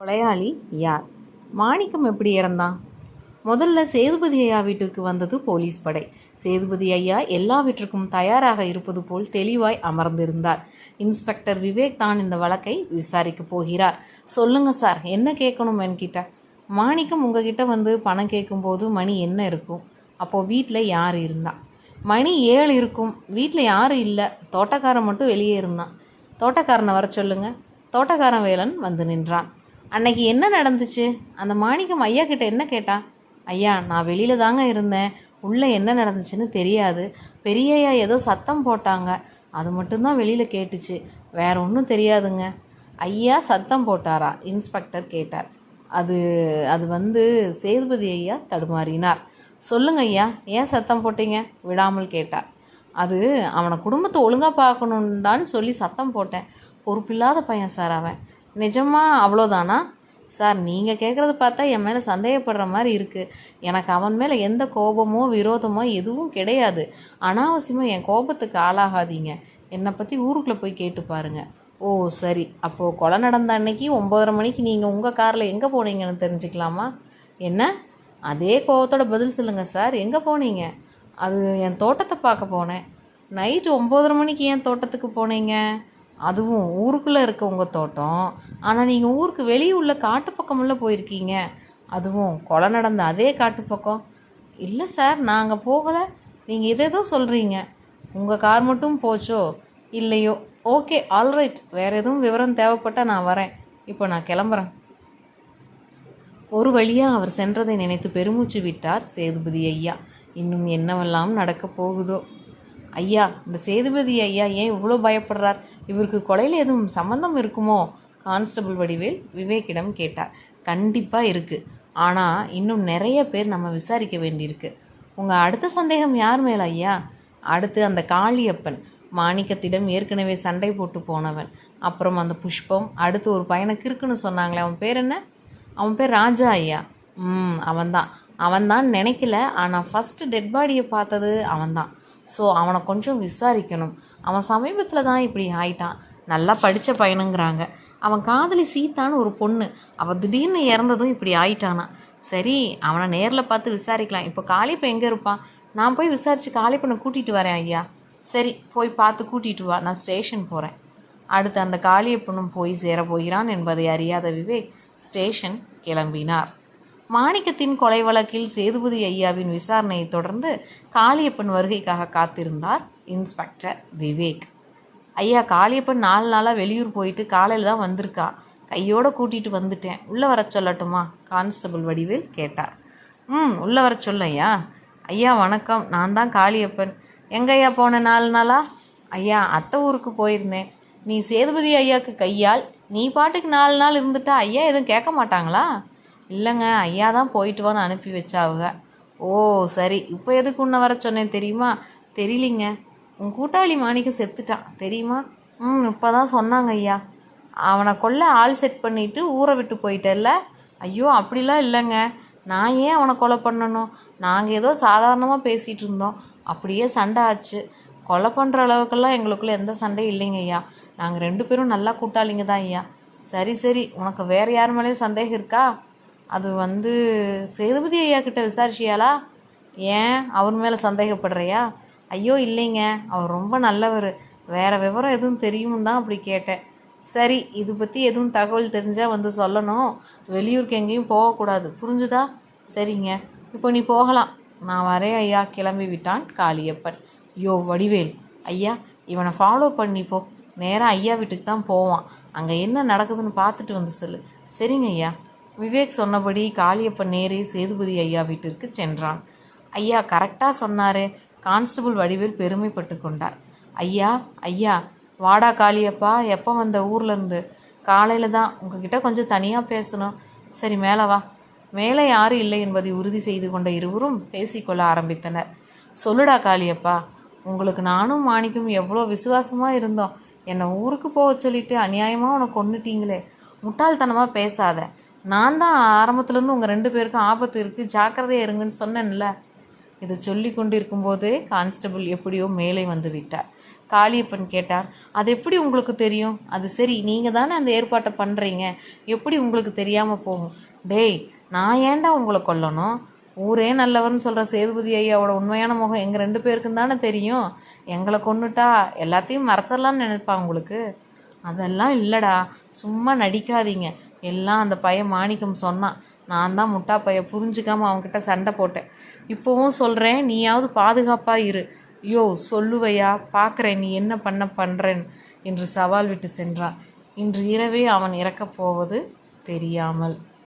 கொலையாளி யார்? மாணிக்கம் எப்படி இறந்தான் முதல்ல சேதுபதி ஐயா வீட்டிற்கு வந்தது போலீஸ் படை. சேதுபதி ஐயா எல்லாவற்றுக்கும் தயாராக இருப்பது போல் தெளிவாய் அமர்ந்திருந்தார். இன்ஸ்பெக்டர் விவேக் தான் இந்த வழக்கை விசாரிக்க போகிறார். சொல்லுங்க சார் என்ன கேட்கணும் என்கிட்ட? மாணிக்கம் உங்ககிட்ட வந்து பணம் கேட்கும்போது மணி என்ன இருக்கும்? அப்போது வீட்டில் யார் இருந்தா? மணி ஏழு இருக்கும். வீட்டில் யாரும் இல்லை. தோட்டக்காரன் மட்டும் வெளியே இருந்தான். தோட்டக்காரனை வர சொல்லுங்க. தோட்டக்காரன் வேலன் வந்து நின்றான். அன்னைக்கு என்ன நடந்துச்சு? அந்த மாணிக்கம் ஐயா கிட்ட என்ன கேட்டா? ஐயா நான் வெளியில தாங்க இருந்தேன். உள்ளே என்ன நடந்துச்சுன்னு தெரியாது. பெரியய்யா ஏதோ சத்தம் போட்டாங்க. அது மட்டும்தான் வெளியில் கேட்டுச்சு. வேற ஒன்றும் தெரியாதுங்க. ஐயா சத்தம் போட்டாரா? இன்ஸ்பெக்டர் கேட்டார். அது அது வந்து சேதுபதி ஐயா தடுமாறினார். சொல்லுங்க ஐயா ஏன் சத்தம் போட்டீங்க? விடாமல் கேட்டார். அது அவனை குடும்பத்தை ஒழுங்காக பார்க்கணுன்னு சொல்லி சத்தம் போட்டேன். பொறுப்பில்லாத பையன் சார் அவன். நிஜமா அவ்வளோதானா சார் நீங்கள் கேட்குறது பார்த்தா என் மேலே சந்தேகப்படுற மாதிரி இருக்குது எனக்கு அவன் மேலே எந்த கோபமோ விரோதமோ எதுவும் கிடையாது. அனாவசியமாக என் கோபத்துக்கு ஆளாகாதீங்க. என்னை பற்றி ஊருக்குள்ளே போய் கேட்டு பாருங்கள் ஓ சரி. அப்போது கொலை நடந்த அன்னைக்கு ஒம்பதரை மணிக்கு நீங்கள் உங்கள் காரில் எங்கே போனீங்கன்னு தெரிஞ்சுக்கலாமா? என்ன? அதே கோபத்தோட பதில் சொல்லுங்கள் சார். எங்கே போனீங்க? அது என் தோட்டத்தை பார்க்க போனேன். நைட்டு ஒம்பதரை மணிக்கு ஏன் தோட்டத்துக்கு போனீங்க? அதுவும் ஊருக்குள்ளே இருக்க உங்கள் தோட்டம். ஆனால் நீங்கள் ஊருக்கு வெளியே உள்ள காட்டு பக்கமுள்ள போயிருக்கீங்க. அதுவும் கொலை நடந்த அதே காட்டு பக்கம். இல்லை சார் நாங்கள் போகலை. நீங்கள் எதேதோ சொல்கிறீங்க உங்கள் கார் மட்டும் போச்சோ? இல்லையோ. ஓகே ஆல்ரைட் வேறு எதுவும் விவரம் தேவைப்பட்டால் நான் வரேன். இப்போ நான் கிளம்புறேன். ஒரு வழியாக அவர் சென்றதை நினைத்து பெருமூச்சு விட்டார் சேதுபதி ஐயா. இன்னும் என்னவெல்லாம் நடக்கப் போகுதோ? ஐயா இந்த சேதுபதி ஐயா ஏன் இவ்வளோ பயப்படுறார்? இவருக்கு கொலையில் எதுவும் சம்மந்தம் இருக்குமோ? கான்ஸ்டபிள் வடிவேல் விவேக்கிடம் கேட்டார். கண்டிப்பாக இருக்குது ஆனால் இன்னும் நிறைய பேர் நம்ம விசாரிக்க வேண்டியிருக்கு. உங்கள் அடுத்த சந்தேகம் யார் மேல ஐயா? அடுத்து அந்த காளியப்பன். மாணிக்கத்திடம் ஏற்கனவே சண்டை போட்டு போனவன். அப்புறம் அந்த புஷ்பம் அடுத்து ஒரு பையனை கிறுக்குன்னு சொன்னாங்களே அவன் பேர் என்ன? அவன் பேர் ராஜா ஐயா. ம் அவன்தான். அவன்தான் நினைக்கல ஆனால் ஃபஸ்ட்டு டெட் பாடியை பார்த்தது அவன்தான். ஸோ அவனை கொஞ்சம் விசாரிக்கணும். அவன் சமீபத்தில் தான் இப்படி ஆயிட்டான். நல்லா படித்த பையனுங்கிறாங்க. அவன் காதலி சீத்தான்னு ஒரு பொண்ணு. அவள் திடீர்னு இறந்ததும் இப்படி ஆயிட்டானா? சரி அவனை நேரில் பார்த்து விசாரிக்கலாம். இப்போ காளிப்பை எங்கே இருப்பான் நான் போய் விசாரித்து காளிப்பனை கூட்டிகிட்டு வரேன் ஐயா. சரி போய் பார்த்து கூட்டிகிட்டு வா. நான் ஸ்டேஷன் போகிறேன் அடுத்து அந்த காளியப்பனும் போய் சேர போகிறான் என்பதை அறியாத விவேக் ஸ்டேஷன் கிளம்பினார். மாணிக்கத்தின் கொலை வழக்கில் சேதுபதி ஐயாவின் விசாரணையை தொடர்ந்து காளியப்பன் வருகைக்காக காத்திருந்தார் இன்ஸ்பெக்டர் விவேக். ஐயா காளியப்பன் நாலு நாளாக வெளியூர் போயிட்டு காலையில் தான் வந்திருக்கா. கையோடு கூட்டிகிட்டு வந்துட்டேன். உள்ளே வர சொல்லட்டுமா? கான்ஸ்டபிள் வடிவேல் கேட்டார். ம் உள்ளே வர சொல்ல ஐயா. ஐயா வணக்கம். நான் தான் காளியப்பன். எங்க ஐயா போன நாலு நாளா? ஐயா அத்தை ஊருக்கு போயிருந்தேன். நீ சேதுபதி ஐயாவுக்கு கையால் நீ பாட்டுக்கு நாலு நாள் இருந்துட்டா? ஐயா எதுவும் கேட்க மாட்டாங்களா? இல்லைங்க ஐயா தான் போயிட்டு வான்னு அனுப்பி வச்சாவுங்க ஓ சரி. இப்போ எதுக்கு உன்னை வர சொன்னேன் தெரியுமா? தெரியலிங்க. உன் கூட்டாளி மாணிக்கம் செத்துட்டான். தெரியுமா? ம் இப்போ தான் சொன்னாங்க ஐயா. அவனை கொல்ல ஆள் செட் பண்ணிவிட்டு ஊரை விட்டு போயிட்டல்ல? ஐயோ அப்படிலாம் இல்லைங்க. நான் ஏன் அவனை கொலை பண்ணணும்? நாங்கள் ஏதோ சாதாரணமாக பேசிகிட்டு இருந்தோம். அப்படியே சண்டை ஆச்சு. கொலை பண்ணுற அளவுக்கெல்லாம் எங்களுக்குள்ளே எந்த சண்டையும் இல்லைங்க ஐயா. நாங்கள் ரெண்டு பேரும் நல்லா கூட்டாளிங்க தான் ஐயா. சரி சரி. உனக்கு வேறு யார் மேலேயும் சந்தேகம் இருக்கா? அது வந்து சேதுபதி ஐயா கிட்ட விசாரிச்சியாளா? ஏன்? அவர் மேலே சந்தேகப்படுறியா? ஐயோ இல்லைங்க. அவர் ரொம்ப நல்லவர். வேறு விவரம் எதுவும் தெரியும் தான் அப்படி கேட்டேன். சரி இது பற்றி எதுவும் தகவல் தெரிஞ்சால் வந்து சொல்லணும். வெளியூருக்கு எங்கேயும் போகக்கூடாது. புரிஞ்சுதா? சரிங்க. இப்போ நீ போகலாம். நான் வரேன் ஐயா. கிளம்பி விட்டான் காளியப்பன். யோ வடிவேல். ஐயா இவனை ஃபாலோ பண்ணி போ. நேராக ஐயா வீட்டுக்கு தான் போவான். அங்கே என்ன நடக்குதுன்னு பார்த்துட்டு வந்து சொல்லு. சரிங்க ஐயா. விவேக் சொன்னபடி காளியப்பன் நேரே சேதுபதி ஐயா வீட்டிற்கு சென்றான். ஐயா கரெக்டாக சொன்னாரே. கான்ஸ்டபிள் வடிவில் பெருமைப்பட்டு கொண்டார். ஐயா ஐயா வாடா காளியப்பா எப்போ வந்த ஊர்லேருந்து காலையில் தான். உங்ககிட்ட கொஞ்சம் தனியாக பேசணும். சரி மேலே வா. மேலே யாரும் இல்லை என்பதை உறுதி செய்து கொண்ட இருவரும் பேசிக்கொள்ள ஆரம்பித்தனர். சொல்லுடா காளியப்பா உங்களுக்கு நானும் மாணிக்கும் எவ்வளோ விசுவாசமாக இருந்தோம். என்னை ஊருக்கு போக சொல்லிட்டு அநியாயமாக உனக்கு கொண்டுட்டீங்களே முட்டாள்தனமாக பேசாத. நான் தான் ஆரம்பத்துலேருந்து உங்கள் ரெண்டு பேருக்கும் ஆபத்து இருக்குது ஜாக்கிரதையாக இருங்கன்னு சொன்னேன்ல. இதை சொல்லி கொண்டு இருக்கும்போதே கான்ஸ்டபிள் எப்படியோ மேலே வந்து விட்டார். காளியப்பன் கேட்டார் அது எப்படி உங்களுக்கு தெரியும்? அது சரி நீங்கள் தானே அந்த ஏற்பாட்டை பண்ணுறீங்க எப்படி உங்களுக்கு தெரியாமல் போகும்? டேய் நான் ஏன்டா உங்களை கொல்லணும்? ஊரே நல்லவர்னு சொல்கிற சேதுபதி ஐயாவோட உண்மையான முகம் எங்கள் ரெண்டு பேருக்கும் தானே தெரியும்? எங்களை கொன்னுட்டா எல்லாத்தையும் மறைச்சிடலான்னு நினைப்பா உங்களுக்கு? அதெல்லாம் இல்லைடா. சும்மா நடிக்காதீங்க. எல்லாம் அந்த பையன் மாணிக்கம் சொன்னான். நான் தான் முட்டா பையன் புரிஞ்சுக்காமல் அவன்கிட்ட சண்டை போட்டேன். இப்போவும் சொல்கிறேன் நீயாவது பாதுகாப்பாக இரு. யோ சொல்லுவையா பார்க்குறேன் நீ என்ன பண்ண பண்ணுறேன் என்று சவால் விட்டு சென்றான். இன்று இரவே அவன் இறக்கப் போவது தெரியாமல்.